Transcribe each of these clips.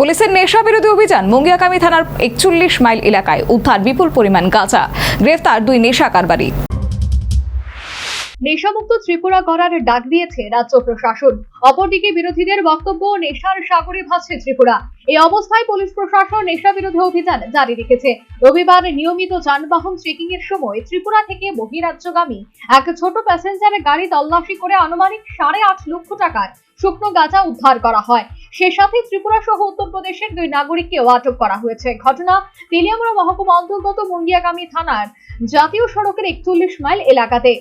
পুলিশের নেশা বিরোধী অভিযান মুঙ্গিয়াকামী থানার একচল্লিশ মাইল এলাকায় উদ্ধার বিপুল পরিমাণ গাঁজা গ্রেফতার দুই নেশা কারবারি। নেশামুক্ত ত্রিপুরা করার ডাক দিয়েছে রাজ্য প্রশাসন। অপরদিকে বিরোধীদের বক্তব্য, নেশার সাগরে ভাসছে ত্রিপুরা। এই অবস্থায় পুলিশ প্রশাসন নেশা বিরোধী অভিযান জারি রেখেছে। রবিবার নিয়মিত যানবাহন চেকিং এর সময় ত্রিপুরা থেকে বহিরাজ্যগামী এক ছোট প্যাসেঞ্জারের গাড়ি তল্লাশি করে আনুমানিক সাড়ে আট লক্ষ টাকার শুকনো গাঁজা উদ্ধার করা হয়। সে সাথে ত্রিপুরা সহ উত্তরপ্রদেশের দুই নাগরিককেও আটক করা হয়েছে। ঘটনা তেলিয়ামুড়া মহকুমা অন্তর্গত মুঙ্গিয়াগামী থানার জাতীয় সড়কের একচল্লিশ মাইল এলাকাতে।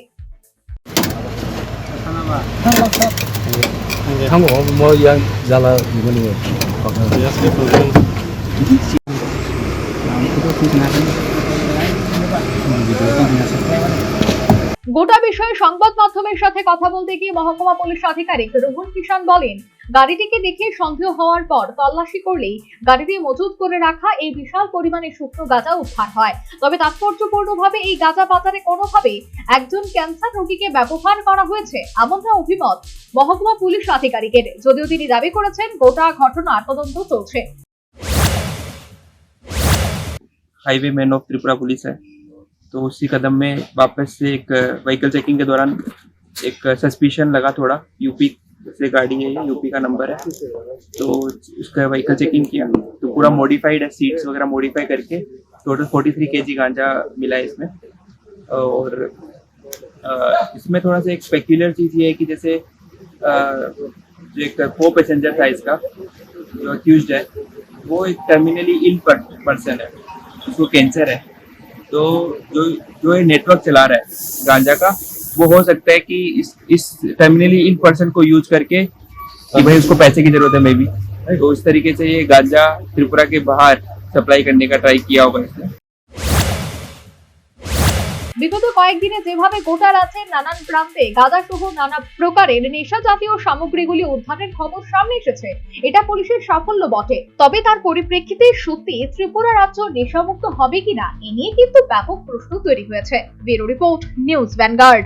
한 গোটা বিষয়ে সংবাদ মাধ্যমের সাথে কথা বলতে গিয়ে মহকুমা পুলিশ আধিকারিক রোহন কিষান বলেন গাড়িটিকে দেখে সন্দেহ হওয়ার পর তল্লাশি করলেই গাড়িতে মজুত করে রাখা এই বিশাল পরিমাণে শুকনো গাঁজা উদ্ধার হয় তবে তাৎপর্যপূর্ণভাবে এই গাঁজা বাজারে কোনোভাবে একজন ক্যান্সার রোগীকে ব্যবহার করা হয়েছে এমনটা অভিমত মহকুমা পুলিশ আধিকারিকের যদিও তিনি দাবি করেছেন গোটা ঘটনার তদন্ত চলছে highway man of Tripura police है तो उसी कदम में वापस से एक व्हीकल चेकिंग के दौरान एक सस्पिशन लगा थोड़ा। यूपी से गाड़ी है यूपी का नंबर है। तो उसका व्हीकल चेकिंग किया। तो पूरा मॉडिफाइड है सीट्स वगैरह मॉडिफाई करके। टोटल 43 थ्री के जी गांजा मिला है इसमें। और इसमें थोड़ा सा एक स्पेक्युलर चीज़ ये है कि जैसे जो एक को पैसेंजर था इसका जो अक्यूज है, वो एक टर्मिनली इल पर्सन है। उसको कैंसर है। तो जो जो ये नेटवर्क चला रहा है, गांजा का, वो हो सकता है कि इस इस टर्मिनली इन पर्सन को यूज़ करके कि भाई उसको पैसे की ज़रूरत है मे बी तो इस तरीके से ये गांजा त्रिपुरा के बाहर सप्लाई करने का ट्राई किया होगा इसने। বিগত কয়েকদিনে যেভাবে গোটা রাজ্যের নানান প্রান্তে গাঁজা সহ নানা প্রকারের নেশা জাতীয় সামগ্রীগুলি উদ্ধারের খবর সামনে এসেছে। এটা পুলিশের সাফল্য বটে। তবে তার পরিপ্রেক্ষিতে সত্যি ত্রিপুরা রাজ্য নেশামুক্ত হবে কিনা এ নিয়ে কিন্তু ব্যাপক প্রশ্ন তৈরি হয়েছে। Bureau report news Vanguard.